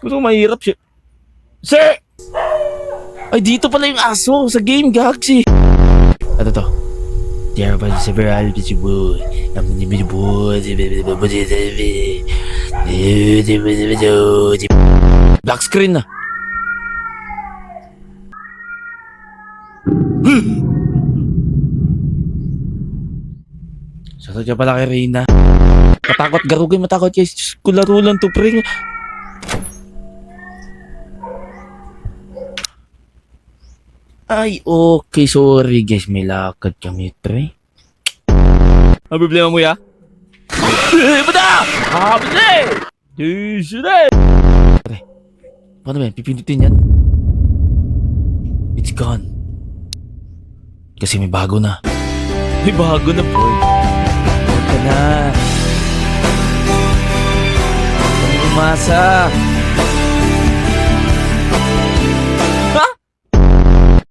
Ko mahirap siya. Sir! Ay, dito pala yung aso sa game, gaksi. Ano to? Dear ba sa veral bitch boy. Ang ni bitch boy. Black screen na. Sarap ka pala kay Reyna. Matakot garugay, matakot guys. Lang to, pre. Ay, okay. Sorry, guys. May lakad kami, pre. Ano problema mo, ya? Eh, bata! Ah, bata! Yes, eh! Pre, paano ba yan? Pipindutin yan? It's gone. Kasi may bago na. May bago na, boy. Huwag ka na. Huwag umasa.